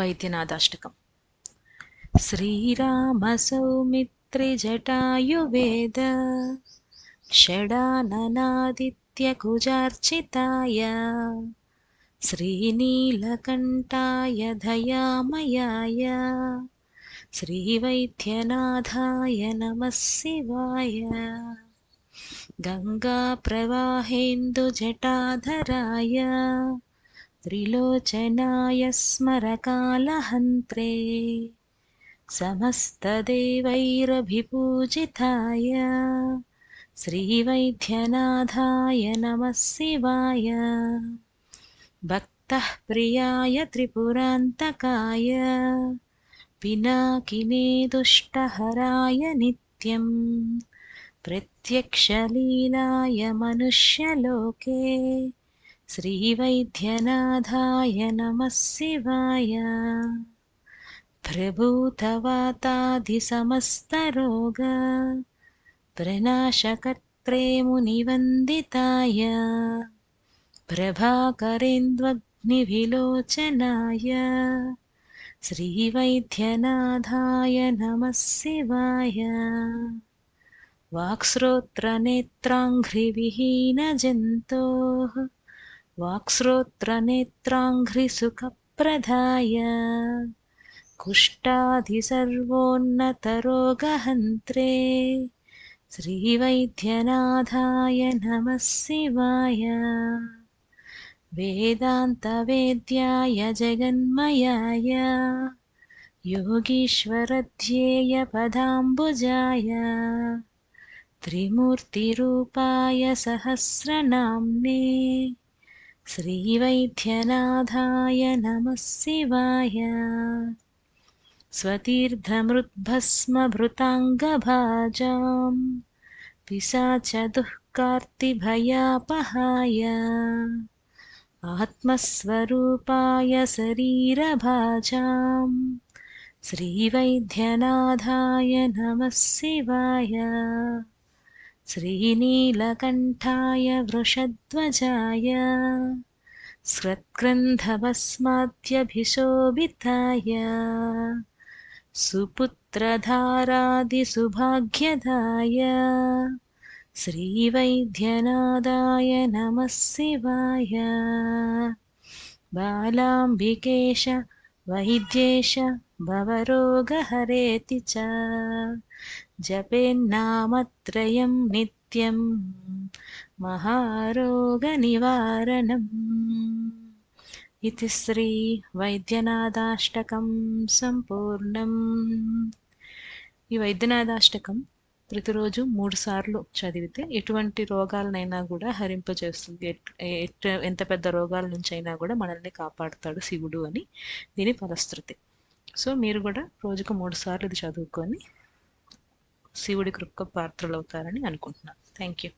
वैद्यनाथाष्टकम् श्रीरामसौमित्रिजटायुवेद षडाननादित्यकुजार्चिताय श्रीनीलकण्ठाय दयामयाय श्रीवैद्यनाथाय नमः शिवाय गङ्गाप्रवाहेन्दुजटाधराय त्रिलोचनाय स्मरकालहन्त्रे समस्तदेवैरभिपूजिताय श्रीवैद्यनाथाय नमः शिवाय। भक्तः प्रियाय त्रिपुरान्तकाय। पिनाकिने दुष्टहराय नित्यं प्रत्यक्षलीलाय मनुष्यलोके श्रीवैद्यनाथाय नमः शिवाय। प्रभूतवातादिसमस्तरोग। प्रनाशकर्त्रे मुनिवन्दिताय प्रभाकरेन्द्वग्निविलोचनाय श्रीवैद्यनाथाय नमः शिवाय। वाक्श्रोत्रनेत्राङ्घ्रिविहीनजन्तोः वाक्श्रोत्रनेत्राङ्घ्रिसुखप्रदाय कुष्ठादिसर्वोन्नतरोगहन्त्रे श्रीवैद्यनाथाय नमः शिवाय। वेदान्तवेद्याय जगन्मयाय। योगीश्वरध्येयपदाम्बुजाय। त्रिमूर्तिरूपाय सहस्रनाम्ने श्रीवैद्यनाथाय नमः शिवाय। स्वतीर्थमृद्भस्मभृताङ्गभाजां पिशाचदुःखार्तिभयापहाय आत्मस्वरूपाय शरीरभाजां श्रीवैद्यनाथाय नमः शिवाय श्रीनीलकण्ठाय वृषध्वजाय स्रग्रन्थभस्माद्यभिशोभिताय सुपुत्रधारादिसुभाग्यदाय श्रीवैद्यनाथाय नमः शिवाय। बालाम्बिकेश वैद्येश भवरोगहरेति च जपेन्नामत्रयं नित्यं महारोगनिवारणम् इति శ్రీవైద్యనాథాష్టకం సంపూర్ణం ఈ వైద్యనాథాష్టకం ప్రతిరోజు మూడు సార్లు చదివితే ఎటువంటి రోగాలనైనా కూడా హరింపజేస్తుంది. ఎంత పెద్ద రోగాల నుంచి అయినా కూడా మనల్ని కాపాడుతాడు శివుడు అని దీని ఫలశ్రుతి. సో మీరు కూడా రోజుకు మూడు సార్లు ఇది చదువుకొని శివుడి కృప పాత్రలు అవుతారని అనుకుంటున్నాను. Thank you